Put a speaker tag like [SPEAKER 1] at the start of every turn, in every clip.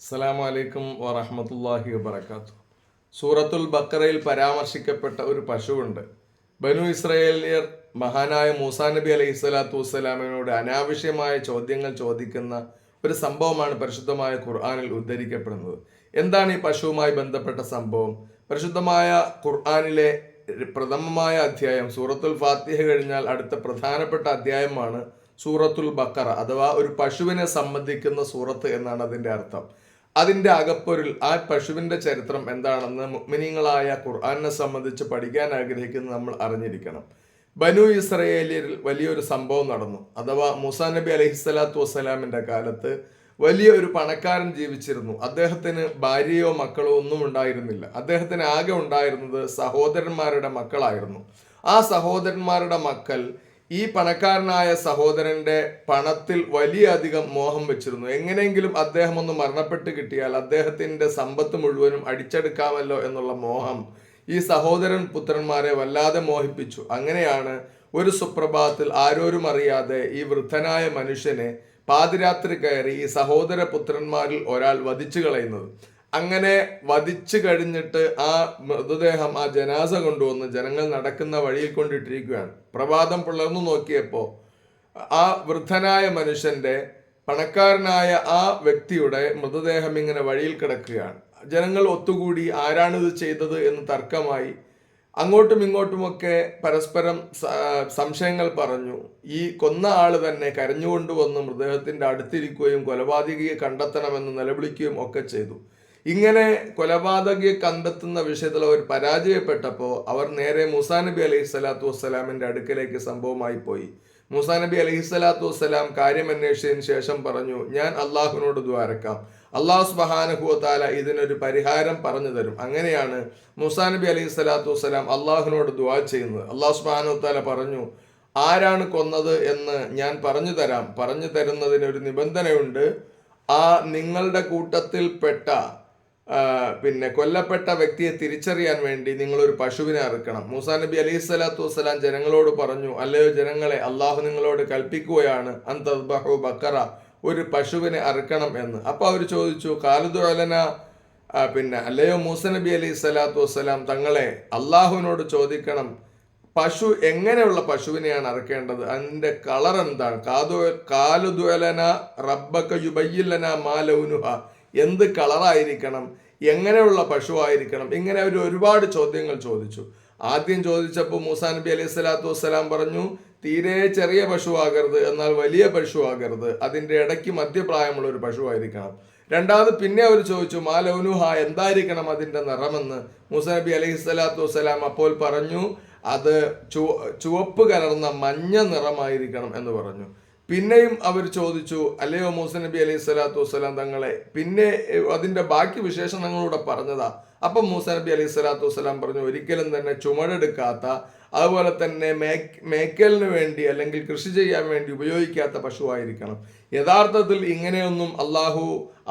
[SPEAKER 1] അസ്സലാമു അലൈക്കും വറഹമത്തല്ലാഹി വബർക്കാത്തു സൂറത്തുൽ ബക്കറയിൽ പരാമർശിക്കപ്പെട്ട ഒരു പശുവുണ്ട്. ബനു ഇസ്രയേലിയർ മഹാനായ മൂസാ നബി അലൈഹി സ്വലാത്തു വസ്സലാമിനോട് അനാവശ്യമായ ചോദ്യങ്ങൾ ചോദിക്കുന്ന ഒരു സംഭവമാണ് പരിശുദ്ധമായ ഖുർആാനിൽ ഉദ്ധരിക്കപ്പെടുന്നത്. എന്താണ് ഈ പശുവുമായി ബന്ധപ്പെട്ട സംഭവം? പരിശുദ്ധമായ ഖുർആാനിലെ പ്രഥമമായ അധ്യായം സൂറത്തുൽ ഫാത്തിഹ കഴിഞ്ഞാൽ അടുത്ത പ്രധാനപ്പെട്ട അധ്യായമാണ് സൂറത്തുൽ ബക്കറ അഥവാ ഒരു പശുവിനെ സംബന്ധിക്കുന്ന സൂറത്ത് എന്നാണ് അതിന്റെ അർത്ഥം. അതിന്റെ അകപ്പൊരിൽ ആ പശുവിന്റെ ചരിത്രം എന്താണെന്ന് മിനിങ്ങളായ ഖുർആാനെ സംബന്ധിച്ച് പഠിക്കാൻ ആഗ്രഹിക്കുന്നത് നമ്മൾ അറിഞ്ഞിരിക്കണം. ബനു ഇസ്രയേലിൽ വലിയൊരു സംഭവം നടന്നു. അഥവാ മുസാ നബി അലഹിസ്സലാത്തു വസ്സലാമിന്റെ കാലത്ത് വലിയ ഒരു പണക്കാരൻ ജീവിച്ചിരുന്നു. അദ്ദേഹത്തിന് ഭാര്യയോ മക്കളോ ഒന്നും ഉണ്ടായിരുന്നില്ല. അദ്ദേഹത്തിന് ആകെ ഉണ്ടായിരുന്നത് സഹോദരന്മാരുടെ മക്കളായിരുന്നു. ആ സഹോദരന്മാരുടെ മക്കൾ ഈ പണക്കാരനായ സഹോദരന്റെ പണത്തിൽ വലിയ അധികം മോഹം വെച്ചിരുന്നു. എങ്ങനെയെങ്കിലും അദ്ദേഹം ഒന്ന് മരണപ്പെട്ട് കിട്ടിയാൽ അദ്ദേഹത്തിന്റെ സമ്പത്ത് മുഴുവനും അടിച്ചെടുക്കാമല്ലോ എന്നുള്ള മോഹം ഈ സഹോദരൻ പുത്രന്മാരെ വല്ലാതെ മോഹിപ്പിച്ചു. അങ്ങനെയാണ് ഒരു സുപ്രഭാതത്തിൽ ആരോരും അറിയാതെ ഈ വൃദ്ധനായ മനുഷ്യനെ പാതിരാത്രി കയറി ഈ സഹോദര പുത്രന്മാരിൽ ഒരാൾ വധിച്ചു കളയുന്നത്. അങ്ങനെ വധിച്ചു കഴിഞ്ഞിട്ട് ആ മൃതദേഹം ആ ജനാസ കൊണ്ടുവന്ന് ജനങ്ങൾ നടക്കുന്ന വഴിയിൽ കൊണ്ടിട്ടിരിക്കുകയാണ്. പ്രഭാതം പിളർന്നു നോക്കിയപ്പോൾ ആ വൃദ്ധനായ മനുഷ്യന്റെ പണക്കാരനായ ആ വ്യക്തിയുടെ മൃതദേഹം ഇങ്ങനെ വഴിയിൽ കിടക്കുകയാണ്. ജനങ്ങൾ ഒത്തുകൂടി ആരാണിത് ചെയ്തത് എന്ന് തർക്കമായി അങ്ങോട്ടും ഇങ്ങോട്ടുമൊക്കെ പരസ്പരം സംശയങ്ങൾ പറഞ്ഞു. ഈ കൊന്ന ആൾ തന്നെ കരഞ്ഞുകൊണ്ടുവന്ന് മൃതദേഹത്തിന്റെ അടുത്തിരിക്കുകയും കൊലപാതകയെ കണ്ടെത്തണമെന്ന് നിലവിളിക്കുകയും ഒക്കെ ചെയ്തു. ഇങ്ങനെ കൊലപാതകയെ കണ്ടെത്തുന്ന വിഷയത്തിൽ അവർ പരാജയപ്പെട്ടപ്പോൾ അവർ നേരെ മുസാ നബി അലൈഹി സ്വലാത്തു വസ്സലാമിന്റെ അടുക്കലേക്ക് സംഭവമായി പോയി. മുസാ നബി അലൈഹി സ്വലാത്തു വസ്സലാം കാര്യം അന്വേഷിച്ചതിന് ശേഷം പറഞ്ഞു ഞാൻ അള്ളാഹുവിനോട് ദ്വാരക്കാം അള്ളാഹു സുബഹാനുഹുവത്താല ഇതിനൊരു പരിഹാരം പറഞ്ഞു തരും. അങ്ങനെയാണ് മുസാ നബി അലൈഹി സ്വലാത്തു വസ്സലാം അള്ളാഹുവിനോട് ദ്വാ ചെയ്യുന്നത്. അള്ളാഹു സുബഹാനുവത്താല പറഞ്ഞു ആരാണ് കൊന്നത് എന്ന് ഞാൻ പറഞ്ഞു തരാം. പറഞ്ഞു തരുന്നതിന് ഒരു നിബന്ധനയുണ്ട്. ആ നിങ്ങളുടെ കൂട്ടത്തിൽപ്പെട്ട പിന്നെ കൊല്ലപ്പെട്ട വ്യക്തിയെ തിരിച്ചറിയാൻ വേണ്ടി നിങ്ങളൊരു പശുവിനെ അറുക്കണം. മൂസാ നബി അലൈഹി സ്വലാത്തു വസ്സലാം ജനങ്ങളോട് പറഞ്ഞു അല്ലയോ ജനങ്ങളെ അള്ളാഹു നിങ്ങളോട് കൽപ്പിക്കുകയാണ് അന്തഹു ബക്കറ ഒരു പശുവിനെ അറുക്കണം എന്ന്. അപ്പോൾ അവർ ചോദിച്ചു കാലുദോലന പിന്നെ അല്ലയോ മൂസ നബി അലൈഹി സ്വലാത്തു വസ്സലാം തങ്ങളെ അള്ളാഹുവിനോട് ചോദിക്കണം പശു എങ്ങനെയുള്ള പശുവിനെയാണ് അറക്കേണ്ടത്? അതിന്റെ കളർ എന്താണ്? കാതു കാലുദ്വലന റബ്ബക്ക യുബയ്യില്ലന മാലൗനുഹ എന്ത് കളറായിരിക്കണം എങ്ങനെയുള്ള പശുവായിരിക്കണം ഇങ്ങനെ അവർ ഒരുപാട് ചോദ്യങ്ങൾ ചോദിച്ചു. ആദ്യം ചോദിച്ചപ്പോൾ മൂസാ നബി അലൈഹി സ്വലാത്തു വസ്സലാം പറഞ്ഞു തീരെ ചെറിയ പശുവാകരുത് എന്നാൽ വലിയ പശുവാകരുത്. അതിന്റെ ഇടയ്ക്ക് മധ്യപ്രായമുള്ള ഒരു പശുവായിരിക്കണം. രണ്ടാമത് പിന്നെ അവർ ചോദിച്ചു മാ മാലൗനുഹ എന്തായിരിക്കണം അതിന്റെ നിറമെന്ന്? മൂസ നബി അലൈഹി സ്വലാത്തു വസ്സലാം അപ്പോൾ പറഞ്ഞു അത് ചുവ ചുവപ്പ് കലർന്ന മഞ്ഞ നിറമായിരിക്കണം എന്ന് പറഞ്ഞു. പിന്നെയും അവർ ചോദിച്ചു അല്ലയോ മൂസ നബി അലൈഹി സ്വലാത്തു വസ്സലാം തങ്ങളെ പിന്നെ അതിന്റെ ബാക്കി വിശേഷണങ്ങളൂടെ പറഞ്ഞതാ? അപ്പം മൂസ നബി അലൈഹി സ്വലാത്തു വസ്സലാം പറഞ്ഞു ഒരിക്കലും തന്നെ ചുമടെടുക്കാത്ത അതുപോലെ തന്നെ മേക്കലിന് വേണ്ടി അല്ലെങ്കിൽ കൃഷി ചെയ്യാൻ വേണ്ടി ഉപയോഗിക്കാത്ത പശുവായിരിക്കണം. യഥാർത്ഥത്തിൽ ഇങ്ങനെയൊന്നും അള്ളാഹു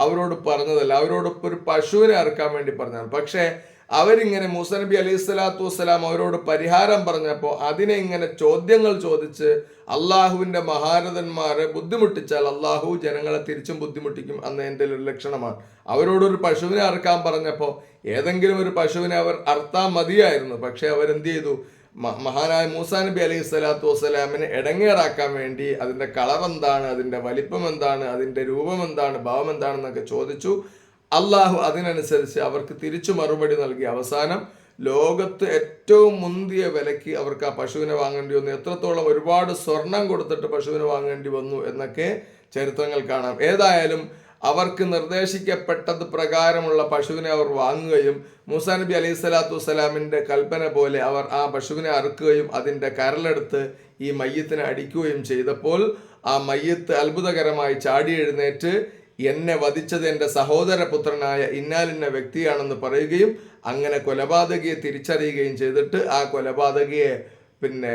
[SPEAKER 1] അവരോട് പറഞ്ഞതല്ല. അവരോടൊപ്പം ഒരു പശുവിനെ അറുക്കാൻ വേണ്ടി പറഞ്ഞാണ് പക്ഷേ അവരിങ്ങനെ മൂസ നബി അലൈഹി സ്വലാത്തു വസ്സലാം അവരോട് പരിഹാരം പറഞ്ഞപ്പോൾ അതിനെ ഇങ്ങനെ ചോദ്യങ്ങൾ ചോദിച്ച് അള്ളാഹുവിന്റെ മഹാരഥന്മാരെ ബുദ്ധിമുട്ടിച്ചാൽ അള്ളാഹു ജനങ്ങളെ തിരിച്ചും ബുദ്ധിമുട്ടിക്കും അന്ന് എന്റെ ഒരു ലക്ഷണമാണ്. അവരോടൊരു പശുവിനെ അറുക്കാൻ പറഞ്ഞപ്പോൾ ഏതെങ്കിലും ഒരു പശുവിനെ അവർ അർത്താൻ മതിയായിരുന്നു. പക്ഷേ അവരെന്ത് ചെയ്തു? മഹാനായ മൂസാ നബി അലൈഹി സ്വലാത്തു വസ്സലാമിനെ ഇടങ്ങേറാക്കാൻ വേണ്ടി അതിന്റെ കളർ എന്താണ് അതിന്റെ വലിപ്പം എന്താണ് അതിന്റെ രൂപം എന്താണ് ഭാവം എന്താണെന്നൊക്കെ ചോദിച്ചു. അള്ളാഹു അതിനനുസരിച്ച് അവർക്ക് തിരിച്ചു മറുപടി നൽകി. അവസാനം ലോകത്ത് ഏറ്റവും മുന്തിയ വിലയ്ക്ക് അവർക്ക് ആ പശുവിനെ വാങ്ങേണ്ടി വന്നു. എത്രത്തോളം ഒരുപാട് സ്വർണം കൊടുത്തിട്ട് പശുവിനെ വാങ്ങേണ്ടി വന്നു എന്നൊക്കെ ചരിത്രങ്ങൾ കാണാം. ഏതായാലും അവർക്ക് നിർദ്ദേശിക്കപ്പെട്ടത് പ്രകാരമുള്ള പശുവിനെ അവർ വാങ്ങുകയും മൂസാ നബി അലൈഹി സ്വലാത്തു വസ്സലാമിന്റെ കൽപ്പന പോലെ അവർ ആ പശുവിനെ അറുക്കുകയും അതിന്റെ കരലെടുത്ത് ഈ മയ്യത്തിനെ അടിക്കുകയും ചെയ്തപ്പോൾ ആ മയ്യത്ത് അത്ഭുതകരമായി ചാടി എഴുന്നേറ്റ് എന്നെ വധിച്ചത് എന്റെ സഹോദരപുത്രനായ ഇന്നാലിന്ന വ്യക്തിയാണെന്ന് പറയുകയും അങ്ങനെ കൊലപാതകിയെ തിരിച്ചറിയുകയും ചെയ്തിട്ട് ആ കൊലപാതകിയെ പിന്നെ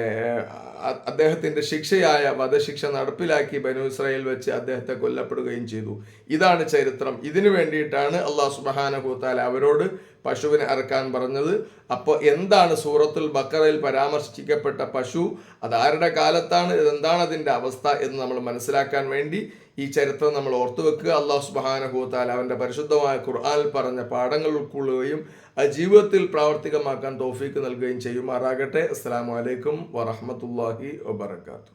[SPEAKER 1] അദ്ദേഹത്തിന്റെ ശിക്ഷയായ വധശിക്ഷ നടപ്പിലാക്കി ബനു ഇസ്രായേൽ വെച്ച് അദ്ദേഹത്തെ കൊല്ലപ്പെടുകയും ചെയ്തു. ഇതാണ് ചരിത്രം. ഇതിനു വേണ്ടിയിട്ടാണ് അള്ളാഹു സുബഹാനഹുത്താല അവരോട് പശുവിനെ അറക്കാൻ പറഞ്ഞത്. അപ്പോൾ എന്താണ് സൂറത്തുൽ ബക്കറയിൽ പരാമർശിക്കപ്പെട്ട പശു? അതാരുടെ കാലത്താണ്? ഇതെന്താണ് അതിന്റെ അവസ്ഥ എന്ന് നമ്മൾ മനസ്സിലാക്കാൻ വേണ്ടി ഈ ചരിത്രം നമ്മൾ ഓർത്തു വെക്കുക. അള്ളാഹു സുബാനഹൂത്താൽ അവന്റെ പരിശുദ്ധമായ ഖുർആാനിൽ പറഞ്ഞ പാഠങ്ങൾ ഉൾക്കൊള്ളുകയും ആ ജീവിതത്തിൽ പ്രാവർത്തികമാക്കാൻ തോഫീക്ക് നൽകുകയും ചെയ്യുമാറാകട്ടെ. അസ്സാം വലൈക്കും വറഹമത്തല്ലാഹി വബർക്കാത്തു